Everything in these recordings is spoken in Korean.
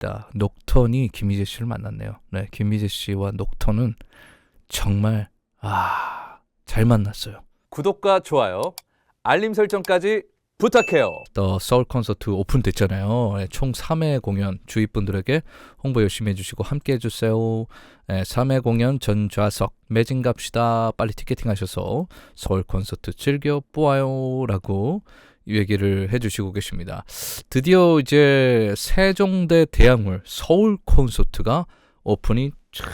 있다. 녹턴이 김희재 씨를 만났네요. 네, 김희재 씨와 녹턴은 정말 아, 잘 만났어요. 구독과 좋아요, 알림 설정까지 부탁해요. 더 서울 콘서트 오픈됐잖아요. 네, 총 3회 공연 주위 분들에게 홍보 열심히 해주시고 함께 해주세요. 네, 3회 공연 전 좌석 매진 갑시다. 빨리 티켓팅 하셔서 서울 콘서트 즐겨 보아요라고 얘기를 해주시고 계십니다. 드디어 이제 세종대 대학물 서울 콘서트가 오픈이 쫙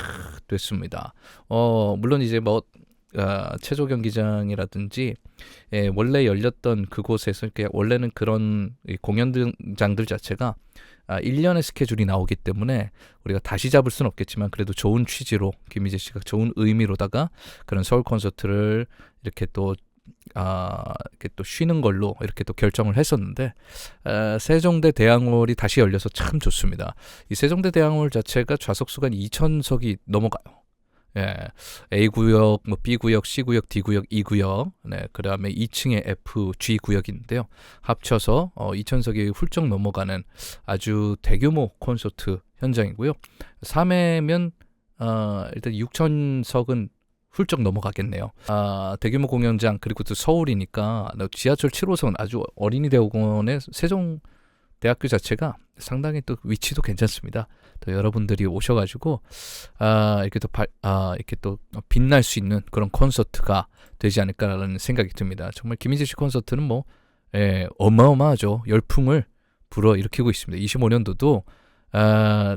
됐습니다. 어 물론 이제 뭐 아, 체조 경기장이라든지 예, 원래 열렸던 그곳에서 이렇게 원래는 그런 이 공연장들 자체가 아, 1년의 스케줄이 나오기 때문에 우리가 다시 잡을 수는 없겠지만 그래도 좋은 취지로 김희재 씨가 좋은 의미로다가 그런 서울 콘서트를 이렇게 또 아, 이렇게 또 쉬는 걸로 이렇게 또 결정을 했었는데 아, 세종대 대학홀이 다시 열려서 참 좋습니다. 이 세종대 대학홀 자체가 좌석 수가 2천석이 넘어가요. 예, A 구역, 뭐 B 구역, C 구역, D 구역, E 구역, 네, 그 다음에 2층에 F, G 구역인데요. 합쳐서 어, 2천석이 훌쩍 넘어가는 아주 대규모 콘서트 현장이고요. 3회면 어, 일단 6천석은 훌쩍 넘어가겠네요. 아, 대규모 공연장 그리고 또 서울이니까 지하철 7호선 아주 어린이 대공원의 세종 대학교 자체가 상당히 또 위치도 괜찮습니다. 또 여러분들이 오셔가지고 아 이렇게 또 발, 아 이렇게 또 빛날 수 있는 그런 콘서트가 되지 않을까라는 생각이 듭니다. 정말 김희재 씨 콘서트는 뭐 예, 어마어마하죠. 열풍을 불어 일으키고 있습니다. 25년도도 아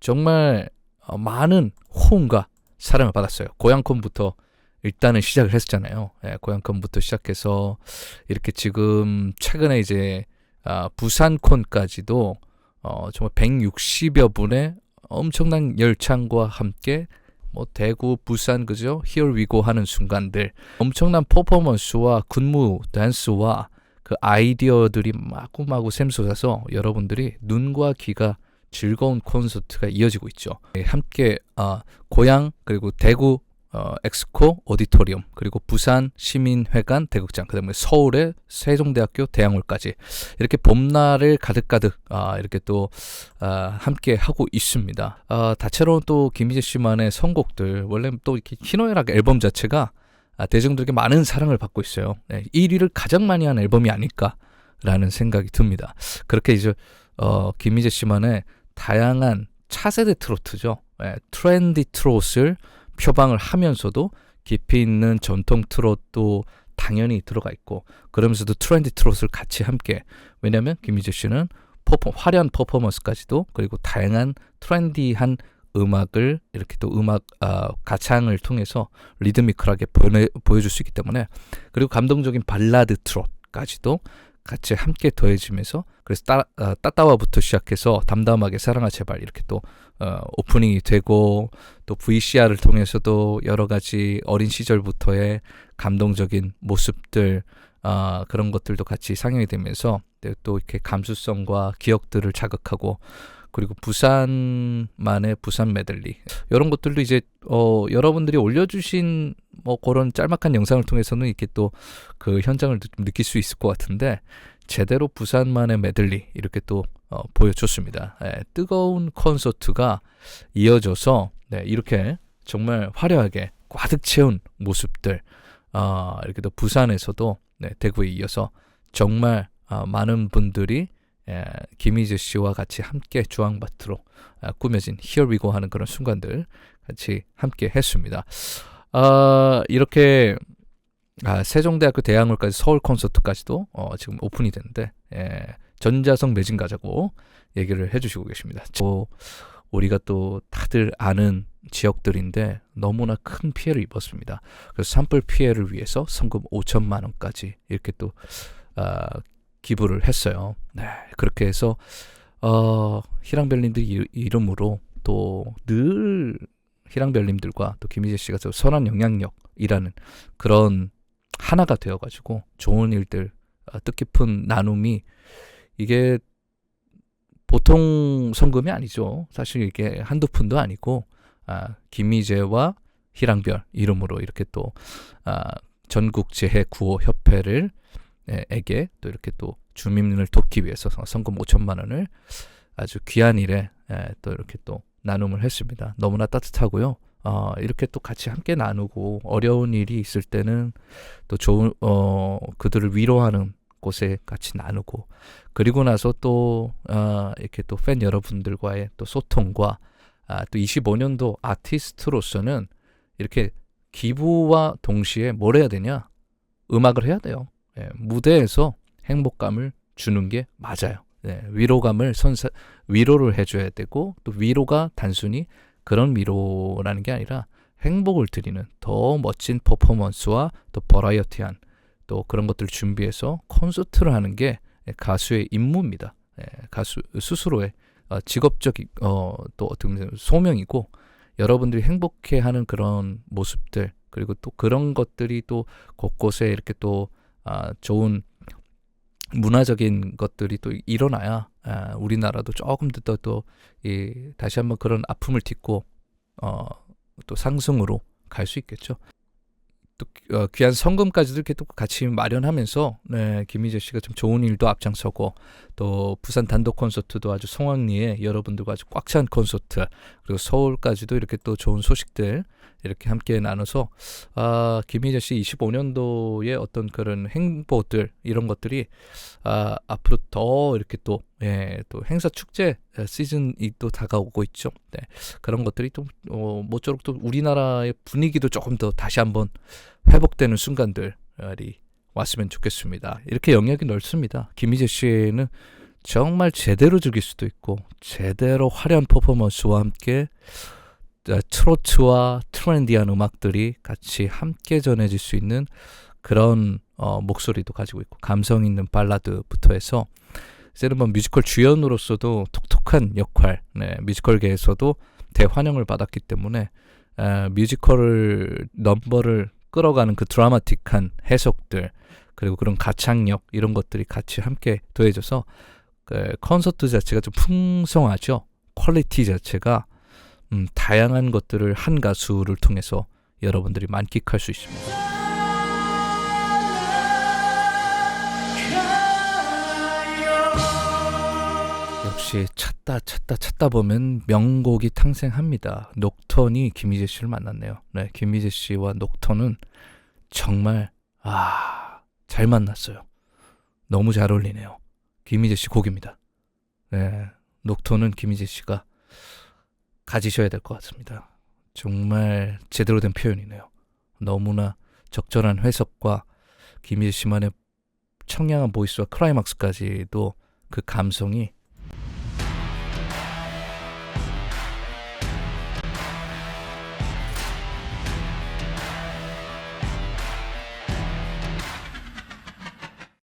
정말 어, 많은 호응과 사랑을 받았어요. 고향콘부터 일단은 시작을 했었잖아요. 예, 고향콘부터 시작해서 이렇게 지금 최근에 이제 아, 부산콘까지도 어, 정말 160여 분의 엄청난 열창과 함께 뭐 대구, 부산 그죠? We go 하는 순간들 엄청난 퍼포먼스와 군무 댄스와 그 아이디어들이 마구마구 샘솟아서 여러분들이 눈과 귀가 즐거운 콘서트가 이어지고 있죠. 예, 함께 아, 고향 그리고 대구 어, 엑스코 오디토리움 그리고 부산 시민회관 대극장 그다음에 서울의 세종대학교 대학홀까지 이렇게 봄날을 가득가득 아, 이렇게 또 아, 함께 하고 있습니다. 아, 다채로운 또 김희재 씨만의 선곡들 원래 또 이렇게 희노애락 앨범 자체가 아, 대중들에게 많은 사랑을 받고 있어요. 네, 1위를 가장 많이 한 앨범이 아닐까라는 생각이 듭니다. 그렇게 이제 어, 김희재 씨만의 다양한 차세대 트로트죠. 네, 트렌디 트롯을 표방을 하면서도 깊이 있는 전통 트롯도 당연히 들어가 있고 그러면서도 트렌디 트롯을 같이 함께 왜냐하면 김희재 씨는 퍼포, 화려한 퍼포먼스까지도 그리고 다양한 트렌디한 음악을 이렇게 또 음악 어, 가창을 통해서 리드미컬하게 보내, 보여줄 수 있기 때문에 그리고 감동적인 발라드 트롯까지도 같이 함께 더해지면서 그래서 따, 어, 따따와부터 시작해서 담담하게 사랑아 제발 이렇게 또 어, 오프닝이 되고 또 VCR을 통해서도 여러 가지 어린 시절부터의 감동적인 모습들 아, 그런 것들도 같이 상영이 되면서 또 이렇게 감수성과 기억들을 자극하고 그리고 부산만의 부산 메들리 이런 것들도 이제 어 여러분들이 올려주신 뭐 그런 짤막한 영상을 통해서는 이렇게 또 그 현장을 느낄 수 있을 것 같은데 제대로 부산만의 메들리 이렇게 또 어, 보여줬습니다. 예, 뜨거운 콘서트가 이어져서 네, 이렇게 정말 화려하게 꽉득 채운 모습들 어, 이렇게 또 부산에서도 네, 대구에 이어서 정말 어, 많은 분들이 예, 김희재 씨와 같이 함께 주황밭으로 아, 꾸며진 Go 하는 그런 순간들 같이 함께 했습니다. 아, 이렇게 아, 세종대학교 대학물까지 서울 콘서트까지도 어, 지금 오픈이 됐는데 예, 전자석 매진 가자고 얘기를 해주시고 계십니다. 저 우리가 또 다들 아는 지역들인데 너무나 큰 피해를 입었습니다. 그래서 산불 피해를 위해서 성금 5천만 원까지 이렇게 또 아, 기부를 했어요. 네, 그렇게 해서 어, 희랑별님들 이름으로 또 늘 희랑별님들과 또 김희재 씨가 또 선한 영향력이라는 그런 하나가 되어가지고 좋은 일들 어, 뜻깊은 나눔이 이게 보통 성금이 아니죠. 사실 이게 한두 푼도 아니고 아, 김희재와 희랑별 이름으로 이렇게 또 아, 전국 재해 구호 협회를 에게 또 이렇게 또 주민을 돕기 위해서 성금 5천만 원을 아주 귀한 일에 예, 또 이렇게 또 나눔을 했습니다. 너무나 따뜻하고요. 어, 이렇게 또 같이 함께 나누고 어려운 일이 있을 때는 또 좋은 어 그들을 위로하는 곳에 같이 나누고 그리고 나서 또 어, 이렇게 또 팬 여러분들과의 또 소통과 아, 또 25년도 아티스트로서는 이렇게 기부와 동시에 뭘 해야 되냐? 음악을 해야 돼요. 예, 무대에서 행복감을 주는 게 맞아요. 예, 위로감을 선사 위로를 해줘야 되고 또 위로가 단순히 그런 위로라는 게 아니라 행복을 드리는 더 멋진 퍼포먼스와 또 버라이어티한 또 그런 것들을 준비해서 콘서트를 하는 게 가수의 임무입니다. 예, 가수 스스로의 어, 직업적인 어, 또 어떻게 보면 소명이고 여러분들이 행복해하는 그런 모습들 그리고 또 그런 것들이 또 곳곳에 이렇게 또 아, 좋은 문화적인 것들이 또 일어나야 아, 우리나라도 조금 더 또 이, 다시 한번 그런 아픔을 딛고 어, 또 상승으로 갈 수 있겠죠. 또 어, 귀한 성금까지도 이렇게 또 같이 마련하면서 네, 김희재 씨가 좀 좋은 일도 앞장서고 또 부산 단독 콘서트도 아주 성황리에 여러분들과 아주 꽉 찬 콘서트 그리고 서울까지도 이렇게 또 좋은 소식들 이렇게 함께 나눠서 아, 김희재 씨 25년도의 어떤 그런 행보들 이런 것들이 아, 앞으로 더 이렇게 또, 예, 또 행사 축제 시즌이 또 다가오고 있죠. 네. 그런 것들이 또, 어, 모쪼록 또 우리나라의 분위기도 조금 더 다시 한번 회복되는 순간들이 왔으면 좋겠습니다. 이렇게 영역이 넓습니다. 김희재 씨는 정말 제대로 즐길 수도 있고, 제대로 화려한 퍼포먼스와 함께 어, 트로트와 트렌디한 음악들이 같이 함께 전해질 수 있는 그런 어, 목소리도 가지고 있고 감성 있는 발라드부터 해서 이제는 뭐 뮤지컬 주연으로서도 톡톡한 역할, 네, 뮤지컬계에서도 대환영을 받았기 때문에 에, 뮤지컬을 넘버를 끌어가는 그 드라마틱한 해석들 그리고 그런 가창력 이런 것들이 같이 함께 더해져서 그 콘서트 자체가 좀 풍성하죠. 퀄리티 자체가 음, 다양한 것들을 한 가수를 통해서 여러분들이 만끽할 수 있습니다. 역시 찾다 찾다 찾다 보면 명곡이 탄생합니다. 녹턴이 김희재 씨를 만났네요. 네, 김희재 씨와 녹턴은 정말 아 잘 만났어요. 너무 잘 어울리네요. 김희재 씨 곡입니다. 네, 녹턴은 김희재 씨가 가지셔야 될 것 같습니다. 정말 제대로 된 표현이네요. 너무나 적절한 해석과 김희재 씨만의 청량한 보이스와 클라이막스까지도 그 감성이